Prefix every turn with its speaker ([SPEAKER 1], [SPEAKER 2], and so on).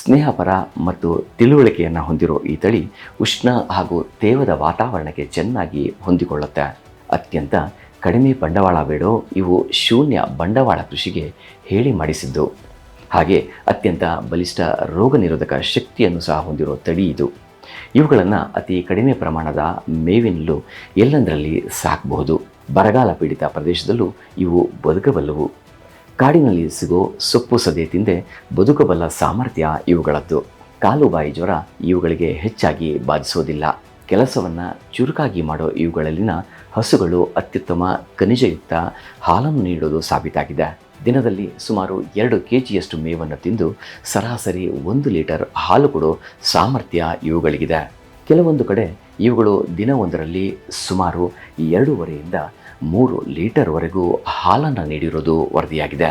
[SPEAKER 1] ಸ್ನೇಹಪರ ಮತ್ತು ತಿಳುವಳಿಕೆಯನ್ನು ಹೊಂದಿರೋ ಈ ತಳಿ ಉಷ್ಣ ಹಾಗೂ ತೇವದ ವಾತಾವರಣಕ್ಕೆ ಚೆನ್ನಾಗಿ ಹೊಂದಿಕೊಳ್ಳುತ್ತೆ. ಅತ್ಯಂತ ಕಡಿಮೆ ಬಂಡವಾಳ ಬೇಡೋ ಇವು ಶೂನ್ಯ ಬಂಡವಾಳ ಕೃಷಿಗೆ ಹೇಳಿ ಮಾಡಿಸಿದ್ದು. ಹಾಗೆ ಅತ್ಯಂತ ಬಲಿಷ್ಠ ರೋಗ ನಿರೋಧಕ ಶಕ್ತಿಯನ್ನು ಸಹ ಹೊಂದಿರೋ ತಳಿ ಇದು. ಇವುಗಳನ್ನು ಅತಿ ಕಡಿಮೆ ಪ್ರಮಾಣದ ಮೇವಿನಲ್ಲೂ ಎಲ್ಲಂದರಲ್ಲಿ ಸಾಕಬಹುದು. ಬರಗಾಲ ಪೀಡಿತ ಪ್ರದೇಶದಲ್ಲೂ ಇವು ಬದುಕಬಲ್ಲವು. ಕಾಡಿನಲ್ಲಿ ಸಿಗೋ ಸೊಪ್ಪು ಸದೆ ತಿಂದೆ ಬದುಕಬಲ್ಲ ಸಾಮರ್ಥ್ಯ ಇವುಗಳದ್ದು. ಕಾಲುಬಾಯಿ ಜ್ವರ ಇವುಗಳಿಗೆ ಹೆಚ್ಚಾಗಿ ಬಾಧಿಸೋದಿಲ್ಲ. ಕೆಲಸವನ್ನು ಚುರುಕಾಗಿ ಮಾಡೋ ಇವುಗಳಲ್ಲಿನ ಹಸುಗಳು ಅತ್ಯುತ್ತಮ ಖನಿಜಯುಕ್ತ ಹಾಲನ್ನು ನೀಡೋದು ಸಾಬೀತಾಗಿದೆ. ದಿನದಲ್ಲಿ ಸುಮಾರು ಎರಡು ಕೆ ಜಿಯಷ್ಟು ಮೇವನ್ನು ತಿಂದು ಸರಾಸರಿ ಒಂದು ಲೀಟರ್ ಹಾಲು ಕೊಡೋ ಸಾಮರ್ಥ್ಯ ಇವುಗಳಿಗಿದೆ. ಕೆಲವೊಂದು ಕಡೆ ಇವುಗಳು ದಿನವೊಂದರಲ್ಲಿ ಸುಮಾರು ಎರಡೂವರೆಯಿಂದ ಮೂರು ಲೀಟರ್ವರೆಗೂ ಹಾಲನ್ನು ನೀಡಿರೋದು ವರದಿಯಾಗಿದೆ.